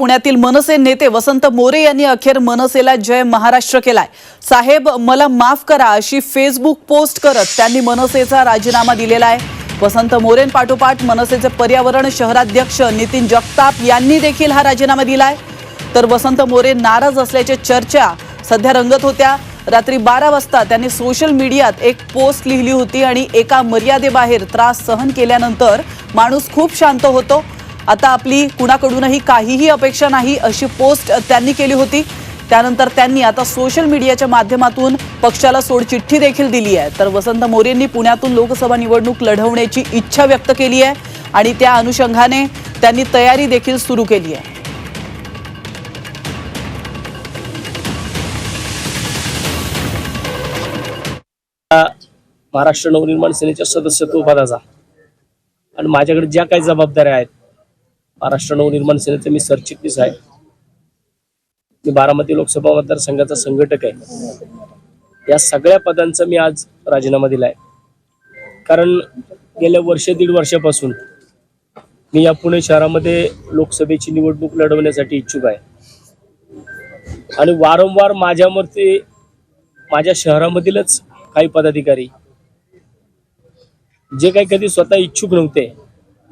पुण्यातील मनसे नेते वसंत मोरे यांनी अखेर मनसेला जय महाराष्ट्र केलाय. साहेब मला माफ करा अशी फेसबुक पोस्ट करत त्यांनी मनसेचा राजीनामा दिलेला आहे. वसंत मोरेंपाठोपाठ मनसेचे पर्यावरण शहराध्यक्ष नितीन जगताप यांनी देखील हा राजीनामा दिलाय. तर वसंत मोरे नाराज असल्याच्या चर्चा सध्या रंगत होत्या. रात्री बारा वाजता त्यांनी सोशल मीडियात एक पोस्ट लिहिली होती आणि एका मर्यादेबाहेर त्रास सहन केल्यानंतर माणूस खूप शांत होतो. आता आपली कुणाकडूनही काहीही अपेक्षा नाही अशी पोस्ट त्यांनी केली होती. त्यानंतर त्यांनी आता सोशल मीडियाच्या माध्यमातून पक्षाला सोडचिठ्ठी देखील दिली आहे. तर वसंत मोरेंनी पुण्यातून लोकसभा निवडणूक लढवण्याची इच्छा व्यक्त केली आहे आणि त्या अनुषंगाने त्यांनी तयारी देखील सुरू केली आहे. महाराष्ट्र नवनिर्माण सेनेच्या सदस्यत्व पदाचा. आणि माझ्याकडे ज्या काही जबाबदाऱ्या आहेत महाराष्ट्र नवनिर्माण सेनेचे मी सरचिटणीस आहे. मी बारामती लोकसभा मतदारसंघाचा संघटक आहे. या सगळ्या पदांचा मी आज राजीनामा दिलाय. कारण गेल्या वर्ष दीड वर्षापासून मी या पुणे शहरामध्ये लोकसभेची निवडणूक लढवण्यासाठी इच्छुक आहे. आणि वारंवार माझ्यावरती माझ्या शहरामधीलच काही पदाधिकारी जे काही कधी स्वतः इच्छुक नव्हते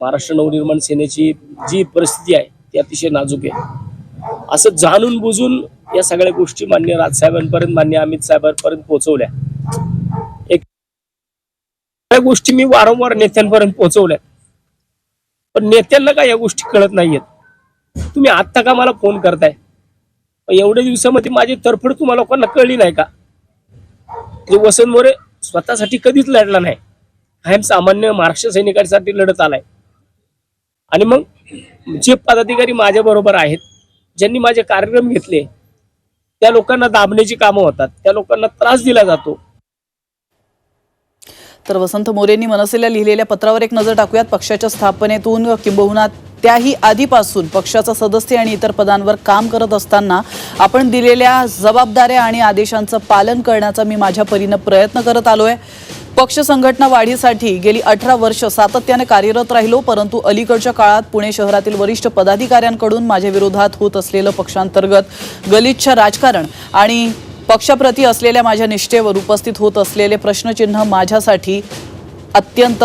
महाराष्ट्र नवनिर्माण सेनेची जी परिस्थिती आहे ती अतिशय नाजूक आहे. असं जाणून बुजून या सगळ्या गोष्टी मान्य राजसाहेबांपर्यंत मान्य अमित साहेबांपर्यंत पोहोचवल्या. एक या गोष्टी मी वारंवार नेत्यांपर्यंत पोहोचवल्या पण नेत्यांना काय या गोष्टी कळत नाहीयेत. तुम्ही आत्ता का मला फोन करताय? एवढ्या दिवसामध्ये माझी तरफड तुम्हाला लोकांना कळली नाही का? वसंत मोरे स्वतःसाठी कधीच लढला नाही. कायम सामान्य महाराष्ट्र सैनिकांसाठी लढत आलाय. आणि मग जे पदाधिकारी माझ्या बरोबर आहेत ज्यांनी माझे कार्यक्रम घेतले त्या लोकांना दाबण्याची कामं होतात त्या लोकांना त्रास दिला जातो. तर वसंत मोरेंनी मनसेला लिहिलेल्या पत्रावर एक नजर टाकूयात. पक्षाच्या स्थापनेतून किंबहुना त्याही आधीपासून पक्षाचा सदस्य आणि इतर पदांवर काम करत असताना आपण दिलेल्या जबाबदाऱ्या आणि आदेशांचं पालन करण्याचा मी माझ्या परीनं प्रयत्न करत आलोय. पक्ष संघटना वाढीसाठी गेली अठरा वर्ष सातत्याने कार्यरत राहिलो परंतु अलीकडच्या काळात पुणे शहरातील वरिष्ठ पदाधिकाऱ्यांकडून माझ्या विरोधात होत असलेलं पक्षांतर्गत गलिच्छ राजकारण आणि पक्षाप्रती असलेल्या माझ्या निष्ठेवर उपस्थित होत असलेले प्रश्नचिन्ह माझ्यासाठी अत्यंत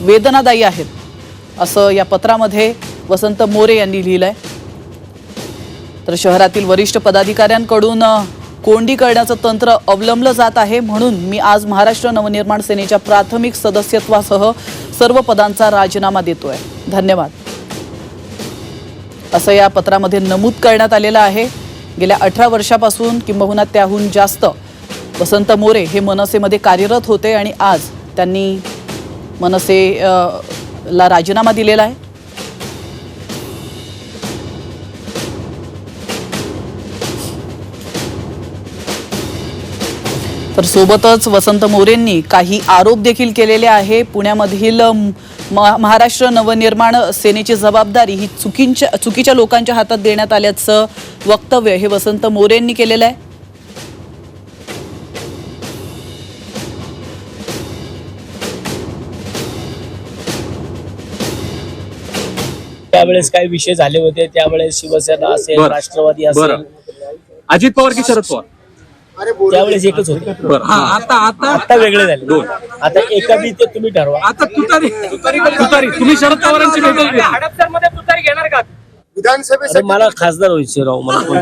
वेदनादायी आहेत असं या पत्रामध्ये वसंत मोरे यांनी लिहिलंय. तर शहरातील वरिष्ठ पदाधिकाऱ्यांकडून कोंडी करण्याचं तंत्र अवलंबलं जात आहे म्हणून मी आज महाराष्ट्र नवनिर्माण सेनेच्या प्राथमिक सदस्यत्वासह सर्व पदांचा राजीनामा देतोय. धन्यवाद. असं या पत्रामध्ये नमूद करण्यात आलेलं आहे. गेल्या अठरा वर्षापासून किंबहुना त्याहून जास्त वसंत मोरे हे मनसेमध्ये कार्यरत होते आणि आज त्यांनी मनसे ला राजीनामा दिलेला आहे. तर सोबतच वसंत मोरेंनी काही आरोप देखील केलेले आहे. पुण्यामधील महाराष्ट्र नवनिर्माण सेनेची जबाबदारी ही चुकीच्या चुकीच्या लोकांच्या हातात देण्यात आल्याचं वक्तव्य हे वसंत मोरेंनी केलेलं आहे. त्यावेळेस काही विषय झाले होते त्यावेळेस शिवसेना असेल. राष्ट्रवादी असेल. अजित पवार की शरद पवार? त्यावेळेस एकच होते. बरं हा आता आता आता वेगळे झाले. आता एका बी ते तुम्ही ठरवा. आता तुतारी तुतारी तुतारी. तुम्ही शरद पवारांची भेट घेतली. अरे विधानसभेसाठी मला खासदार व्हायचे राव मला कोणत्या